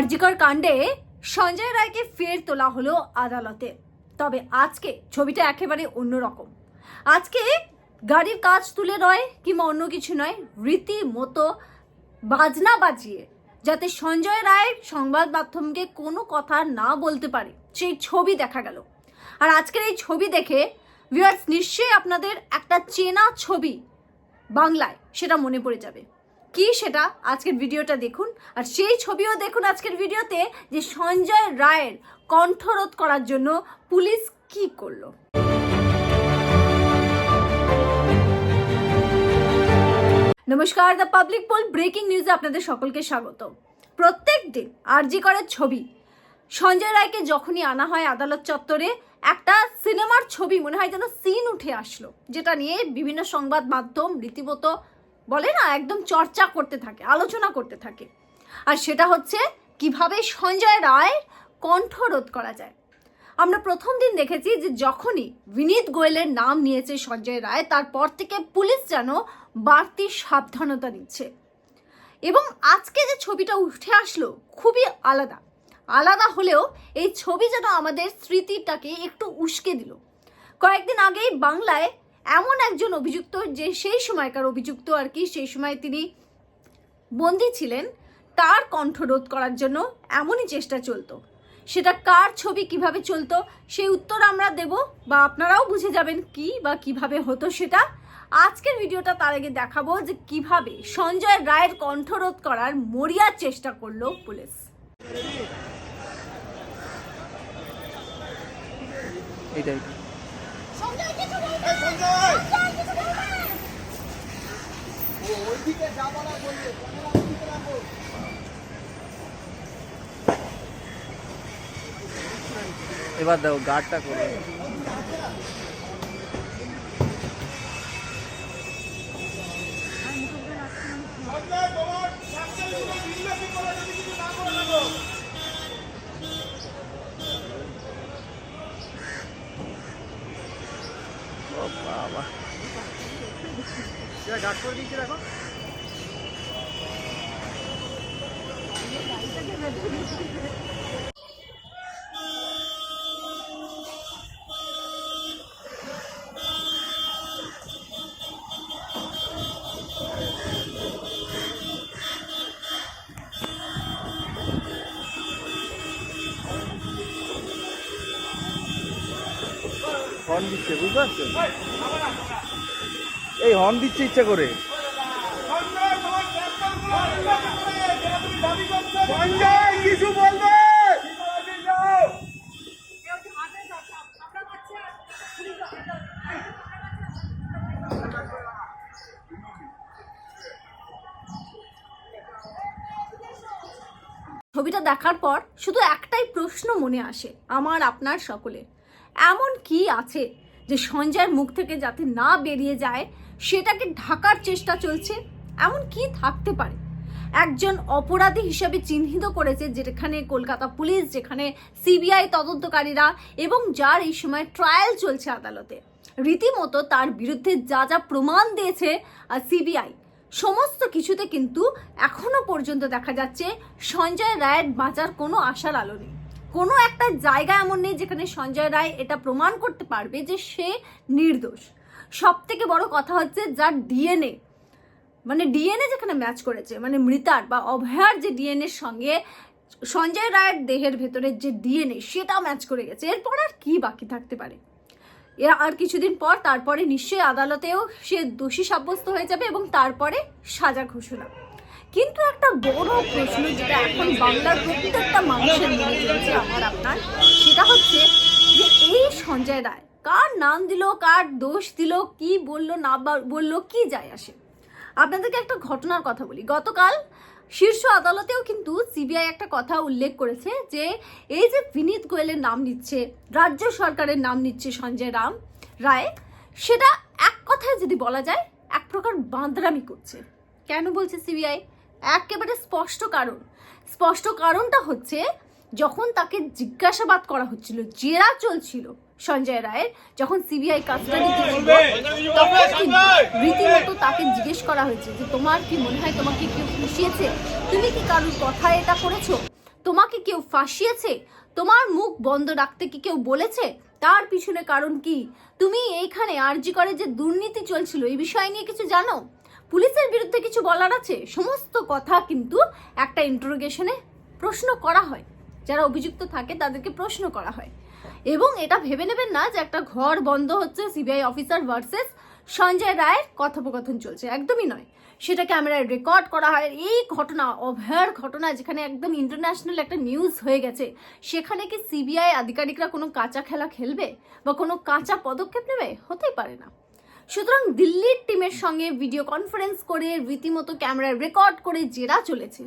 কার্যকর কাণ্ডে সঞ্জয় রায়কে ফের তোলা হলো আদালতে। তবে আজকে ছবিটা একেবারে অন্যরকম আজকে গাড়ির কাজ তুলে নয় কিংবা অন্য কিছু নয়, রীতিমতো বাজনা বাজিয়ে যাতে সঞ্জয় রায় সংবাদ মাধ্যমকে কোনো কথা না বলতে পারে, সেই ছবি দেখা গেল। আর আজকের এই ছবি দেখে ভিউয়ার্স নিশ্চয়ই আপনাদের একটা চেনা ছবি বাংলায় সেটা মনে পড়ে যাবে। কি সেটা আজকের ভিডিওটা দেখুন। আর সেই ছবিও দেখুন আজকের ভিডিওতে যে সঞ্জয় রায়ের কণ্ঠরোধ করার জন্য পুলিশ কি করল। নমস্কার, দ্য পাবলিক পোল ব্রেকিং নিউজে আপনাদের সকলকে স্বাগত। প্রত্যেক দিন আরজি করার ছবি। সঞ্জয় রায়কে যখনই আনা হয় আদালত চত্বরে, একটা সিনেমার ছবি মনে হয় যেন সিন উঠে আসলো, যেটা নিয়ে বিভিন্ন সংবাদ মাধ্যম রীতিমতো বলে না, একদম চর্চা করতে থাকে, আলোচনা করতে থাকে। আর সেটা হচ্ছে কীভাবে সঞ্জয় রায় কণ্ঠরোধ করা যায়। আমরা প্রথম দিন দেখেছি যে যখনই বিনীত গোয়েলের নাম নিয়েছে সঞ্জয় রায়, তারপর থেকে পুলিশ যেন বাড়তি সাবধানতা নিচ্ছে। এবং আজকে যে ছবিটা উঠে আসলো খুবই আলাদা। আলাদা হলেও এই ছবি যেন আমাদের স্মৃতিটাকে একটু উস্কে দিল। কয়েকদিন আগেই বাংলায় এমন একজন অভিযুক্ত যে সেই সময়কার অভিযুক্ত আর কি, সেই সময় তিনি বন্দি ছিলেন, তার কণ্ঠরোধ করার জন্য এমনই চেষ্টা চলতো। সেটা কার ছবি, কীভাবে চলতো, সেই উত্তর আমরা দেব বা আপনারাও বুঝে যাবেন কি বা কীভাবে হতো সেটা। আজকের ভিডিওটা তার আগে দেখাবো যে কীভাবে সঞ্জয় রায়ের কণ্ঠরোধ করার মরিয়ার চেষ্টা করল পুলিশ। এইটাই। এবার দেখো গার্ডটা করে হর্ন দিচ্ছে বুঝতে পারছ এই হর্ন দিচ্ছে ইচ্ছা করে। কিছু বলবে? ছবিটা দেখার পর শুধু একটাই প্রশ্ন মনে আসে আমার আপনার সকলের। এমন কি আছে যে সঞ্জয়ের মুখ থেকে যাতে না বেরিয়ে যায়, সেটাকে ঢাকার চেষ্টা চলছে, এমন কি থাকতে পারে? একজন অপরাধী হিসেবে চিহ্নিত করেছে যেখানে কলকাতা পুলিশ, যেখানে সিবিআই তদন্তকারীরা এবং যার এই সময় ট্রায়াল চলছে আদালতে। রীতিমতো তার বিরুদ্ধে যা যা প্রমাণ দিয়েছে সিবিআই, সমস্ত কিছুতে কিন্তু এখনও পর্যন্ত দেখা যাচ্ছে সঞ্জয় রায়ের বাঁচার কোনো আশার আলো নেই। কোনো একটা জায়গা এমন নেই যেখানে সঞ্জয় রায় এটা প্রমাণ করতে পারবে যে সে নির্দোষ। সব থেকে বড় কথা হচ্ছে যার ডিএনএ মানে ডিএনএ যেখানে ম্যাচ করেছে মানে মৃতার বা অভয়ার যে ডিএনএর সঙ্গে সঞ্জয় রায়ের দেহের ভেতরের যে ডিএনএ সেটাও ম্যাচ করে গেছে। এরপর আর কি বাকি থাকতে পারে? এ আর কিছুদিন পর তারপরে নিশ্চয়ই আদালতেও সে দোষী সাব্যস্ত হয়ে যাবে এবং তারপরে সাজা ঘোষণা। কিন্তু একটা বড় প্রশ্ন যেটা এখন বাংলার প্রত্যেকটা মানুষের মনে চলছে আমার আপনার, সেটা হচ্ছে যে এই সঞ্জয় রায়, কার নাম দিল, কার দোষ দিল, কি বলল, না বলল, কি যায় আসে? আপনাদেরকে একটা ঘটনার কথা বলি। গতকাল শীর্ষ আদালতেও কিন্তু সিবিআই একটা কথা উল্লেখ করেছে যে এই যে বিনীত গোয়েলের নাম নিচ্ছে, রাজ্য সরকারের নাম নিচ্ছে সঞ্জয় রাম রায়, সেটা এক কথায় যদি বলা যায়, এক প্রকার বাঁদরামি করছে। কেন বলছে সিবিআই? একেবারে স্পষ্ট কারণ। স্পষ্ট কারণটা হচ্ছে যখন তাকে জিজ্ঞাসাবাদ করা হচ্ছিল জেরা চলছিল সঞ্জয় রায়ের যখন সিবিআই কাস্টাডিতে ছিল তখন কিন্তু রীতিমতো তাকে জিজ্ঞেস করা হয়েছে যে তোমার কি মনে হয় তোমাকে কেউ ফুসিয়েছে? তুমি কি কারোর কথা এটা করেছ? তোমাকে কেউ ফাঁসিয়েছে? তোমার মুখ বন্ধ রাখতে কি কেউ বলেছে? তার পিছনে কারণ কি? তুমি এইখানে আরজি করে যে দুর্নীতি চলছিল এই বিষয় নিয়ে কিছু জানো? পুলিশের বিরুদ্ধে কিছু বলার আছে? সমস্ত কথা কিন্তু একটা ইন্টারোগেশনে প্রশ্ন করা হয়। যারা অভিযুক্ত থাকে তাদেরকে প্রশ্ন করা হয়। এবং এটা ভেবে নেবেন না যে একটা ঘর বন্ধ হচ্ছে সিবিআই অফিসার ভার্সেস সঞ্জয় রায়ের কথোপকথন চলছে। একদমই নয়। সেটা ক্যামেরায় রেকর্ড করা হয়। এই ঘটনা, অভয়ার ঘটনা যেখানে একদম ইন্টারন্যাশনাল একটা নিউজ হয়ে গেছে, সেখানে কি সিবিআই আধিকারিকরা কোনো কাঁচা খেলা খেলবে? বা কোনো কাঁচা পদক্ষেপ নেবে? হতেই পারে না। সুতরাং দিল্লির টিমের সঙ্গে ভিডিও কনফারেন্স করে রীতিমতো ক্যামেরায় রেকর্ড করে জেরা চলেছে।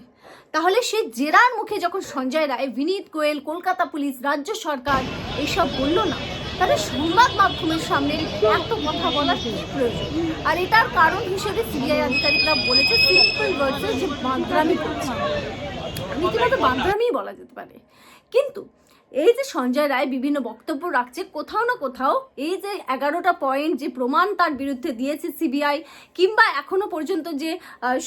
তাহলে সে জেরার মুখে যখন সঞ্জয় রায়, বিনীত গোয়েল, কলকাতা পুলিশ, রাজ্য সরকার এসব বলল না, তাহলে সংবাদ মাধ্যমের সামনে এত কথা বলার কি প্রয়োজন? আর এটার কারণ হিসেবে সিবিআই আধিকারিকরা বলেছে সিম্পল ওয়ার্ডসে যে বাঁদরামি করছে। রীতিমতো বাঁদরামি বলা যেতে পারে। কিন্তু এই যে সঞ্জয় রায় বিভিন্ন বক্তব্য রাখছে, কোথাও না কোথাও এই যে এগারোটা পয়েন্ট যে প্রমাণ তার বিরুদ্ধে দিয়েছে সিবিআই কিংবা এখনও পর্যন্ত যে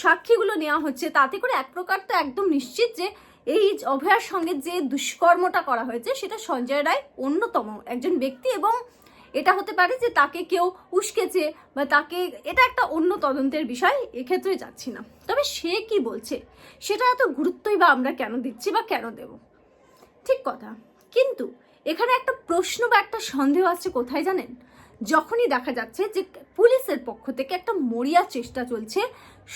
সাক্ষীগুলো নেওয়া হচ্ছে, তাতে করে এক প্রকার তো একদম নিশ্চিত যে এই অভয়ার সঙ্গে যে দুষ্কর্মটা করা হয়েছে, সেটা সঞ্জয় রায় অন্যতম একজন ব্যক্তি এবং এটা হতে পারে যে তাকে কেউ উস্কেছে বা তাকে, এটা একটা অন্য তদন্তের বিষয় এক্ষেত্রে যাচ্ছি না। তবে সে কি বলছে, সেটা এত গুরুত্বই বা আমরা কেন দিচ্ছি বা কেন দেব? ঠিক কথা। কিন্তু এখানে একটা প্রশ্ন বা একটা সন্দেহ আছে কোথায় জানেন? যখনই দেখা যাচ্ছে যে পুলিশের পক্ষ থেকে একটা মরিয়া চেষ্টা চলছে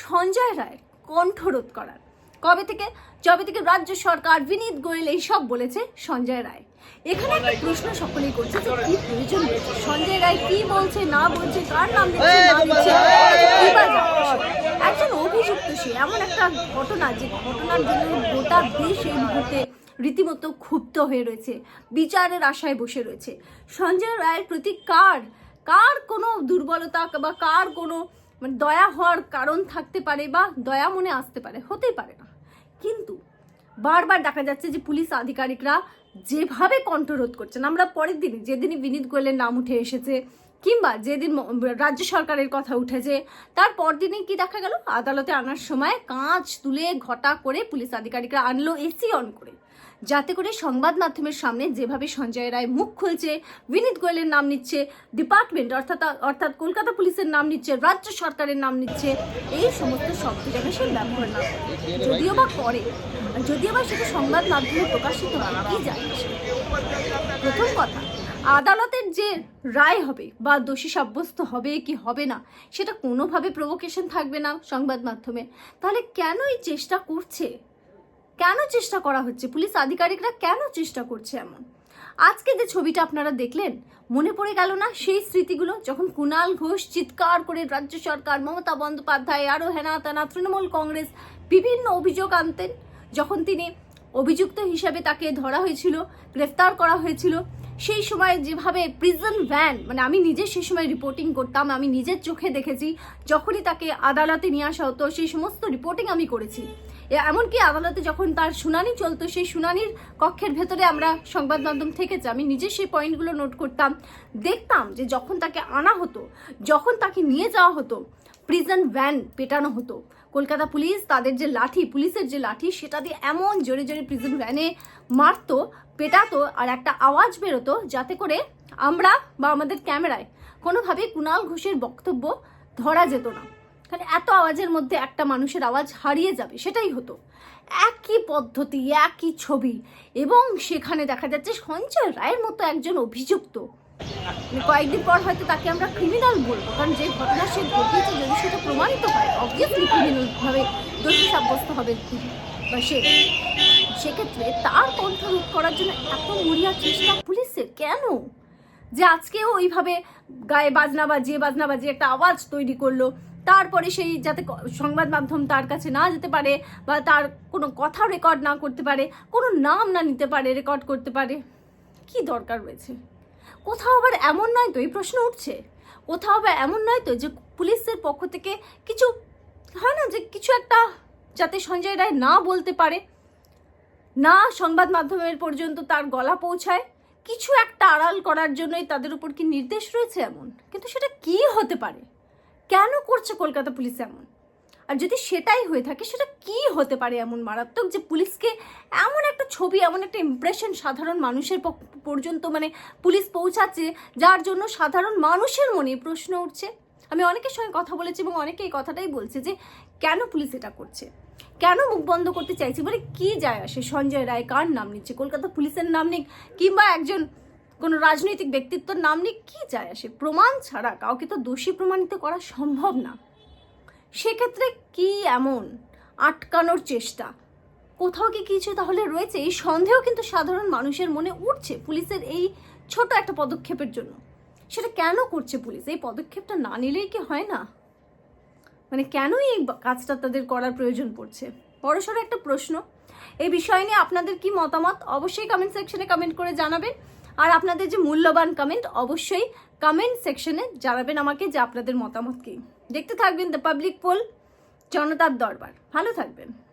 সঞ্জয় রায়ের কণ্ঠরোধ করার। কবে থেকে? যবে থেকে রাজ্য সরকার, বিনীত গোয়েল এইসব বলেছে সঞ্জয় রায়। এখানে একটা প্রশ্ন সকলেই করছে যে কি প্রয়োজন সঞ্জয় রায় কি বলছে, না বলছে, কার নাম দিচ্ছে? একজন অভিযুক্ত সে, এমন একটা ঘটনা যে ঘটনার জন্য গোটা দেশ এই মুহূর্তে রীতিমতো ক্ষুব্ধ হয়ে রয়েছে, বিচারের আশায় বসে রয়েছে। সঞ্জয় রায়ের প্রতি কার কার কোনো দুর্বলতা বা কার কোনো মানে দয়া হওয়ার কারণ থাকতে পারে বা দয়া মনে আসতে পারে? হতেই পারে না। কিন্তু বারবার দেখা যাচ্ছে যে পুলিশ আধিকারিকরা যেভাবে কণ্ঠরোধ করছেন, আমরা পরের দিন, যেদিনই বিনীত গোয়েলের নাম উঠে এসেছে কিংবা যেদিন রাজ্য সরকারের কথা উঠেছে, তার পরদিনই কি দেখা গেল? আদালতে আনার সময় কাঁচ তুলে ঘটা করে পুলিশ আধিকারিকরা আনলো, এসি অন করে। যাতে করে সংবাদ মাধ্যমের সামনে যেভাবে সঞ্জয় রায় মুখ খুলছে, বিনীত গোয়েলের নাম নিচ্ছে ডিপার্টমেন্ট অর্থাৎ অর্থাৎ কলকাতা পুলিশের নাম নিচ্ছে, রাজ্য সরকারের নাম নিচ্ছে, এই সমস্ত শব্দ যেন সে ব্যবহার না যদিও বা করে, যদিও বা সেটা সংবাদ মাধ্যমে প্রকাশিত হয়, কি জানি সে। প্রথম কথা, আদালতের যে রায় হবে বা দোষী সাব্যস্ত হবে কি হবে না, সেটা কোনোভাবে প্রভোকেশন থাকবে না সংবাদ মাধ্যমে। তাহলে কেন এই চেষ্টা করছে? কেন চেষ্টা করা হচ্ছে? পুলিশ আধিকারিকরা কেন চেষ্টা করছে এমন? আজকে যে ছবিটা আপনারা দেখলেন, মনে পড়ে গেল না সেই স্মৃতিগুলো যখন কুণাল ঘোষ চিৎকার করে রাজ্য সরকার, মমতা বন্দ্যোপাধ্যায় আরও হেনা তেনা, তৃণমূল কংগ্রেস বিভিন্ন অভিযোগ আনতেন। যখন তিনি অভিযুক্ত হিসাবে তাকে ধরা হয়েছিল, গ্রেফতার করা হয়েছিল, সেই সময় যেভাবে প্রিজন ভ্যান মানে আমি নিজে সেই সময় রিপোর্টিং করতাম, আমি নিজের চোখে দেখেছি, যখনই তাকে আদালতে নিয়ে আসা হতো, সেই সমস্ত রিপোর্টিং আমি করেছি। এমনকি আদালতে যখন তার শুনানি চলতো, সেই শুনানির কক্ষের ভেতরে আমরা সংবাদ মাধ্যম থেকেছি আমি নিজে সেই পয়েন্টগুলো নোট করতাম, দেখতাম যে যখন তাকে আনা হতো, যখন তাকে নিয়ে যাওয়া হতো প্রিজন ভ্যান পেটানো হতো। কলকাতা পুলিশ তাদের যে লাঠি, পুলিশের যে লাঠি, সেটা দিয়ে এমন জোরে জোরে প্রিজন ভ্যানে মারতো, পেটাতো, আর একটা আওয়াজ বেরোতো যাতে করে আমরা বা আমাদের ক্যামেরায় কোনোভাবে কুণাল ঘোষের বক্তব্য ধরা যেত না। কারণ এত আওয়াজের মধ্যে একটা মানুষের আওয়াজ হারিয়ে যাবে, সেটাই হতো। একই পদ্ধতি, একই ছবি, এবং সেখানে দেখা যাচ্ছে সঞ্জয় রায়ের মতো একজন অভিযুক্ত। মানে কয়েকদিন পর হয়তো তাকে আমরা ক্রিমিনাল বলব, কারণ যে ঘটনা সে ঘটিয়েছে, যদি সেটা প্রমাণিত হয় অবভিয়াসলি ক্রিমিনাল ভাবে দোষী সাব্যস্ত হবে বা সে। সেক্ষেত্রে তার কণ্ঠরোধ করার জন্য এত মরিয়া চেষ্টা পুলিশের কেন? যে আজকেও ওইভাবে গায়ে বাজনা বাজিয়ে বাজনা বাজিয়ে একটা আওয়াজ তৈরি করল তারপরে সেই যাতে সংবাদ মাধ্যম তার কাছে না যেতে পারে বা তার কোনো কথা রেকর্ড না করতে পারে, কোনো নাম না নিতে পারে রেকর্ড করতে পারে, কি দরকার রয়েছে? কোথাও আবার এমন নয় তো, এই প্রশ্ন উঠছে। কোথাও আবার এমন নয় তো যে পুলিশের পক্ষ থেকে কিছু হয় না যে কিছু একটা যাতে সঞ্জয় রায় না বলতে পারে, না সংবাদ মাধ্যমের পর্যন্ত তার গলা পৌঁছায়, কিছু একটা আড়াল করার জন্যই তাদের উপর কি নির্দেশ রয়েছে এমন? কিন্তু সেটা কি হতে পারে? কেন করছে কলকাতা পুলিশ এমন? আর যদি সেটাই হয়ে থাকে, সেটা কি হতে পারে এমন মারাত্মক যে পুলিশকে এমন একটা ছবি, এমন একটা ইমপ্রেশন সাধারণ মানুষের পর্যন্ত মানে পুলিশ পৌঁছাচ্ছে, যার জন্য সাধারণ মানুষের মনে প্রশ্ন উঠছে। আমি অনেকের সঙ্গে কথা বলেছি এবং অনেকে এই কথাটাই বলছে যে, কেন পুলিশ এটা করছে? কেন মুখ বন্ধ করতে চাইছে? মানে কি যায় আসে? সঞ্জয় রায় কার নাম নিচ্ছে? কলকাতা পুলিশের নাম নিক কিংবা একজন কোনো রাজনৈতিক ব্যক্তিত্বর নাম নিয়ে কি যায় আসে? প্রমাণ ছাড়া কাউকে তো দোষী প্রমাণিত করা সম্ভব না। সেক্ষেত্রে কি এমন আটকানোর চেষ্টা? কোথাও কি কিছু তাহলে রয়েছে? এই সন্দেহ কিন্তু সাধারণ মানুষের মনে উঠছে পুলিশের এই ছোট একটা পদক্ষেপের জন্য। সেটা কেন করছে পুলিশ? এই পদক্ষেপটা না নিলেই কি হয় না? মানে কেনই এই কাজটা তাদের করার প্রয়োজন পড়ছে? বড়সড় একটা প্রশ্ন। এই বিষয় নিয়ে আপনাদের কি মতামত? অবশ্যই কমেন্ট সেকশনে কমেন্ট করে জানাবেন। আর আপনাদের যে মূল্যবান কমেন্ট অবশ্যই কমেন্ট সেকশনে জানাবেন আমাকে যে আপনাদের মতামত কি। দেখতে থাকবেন দ্য পাবলিক পোল জনতার দরবার। ভালো থাকবেন।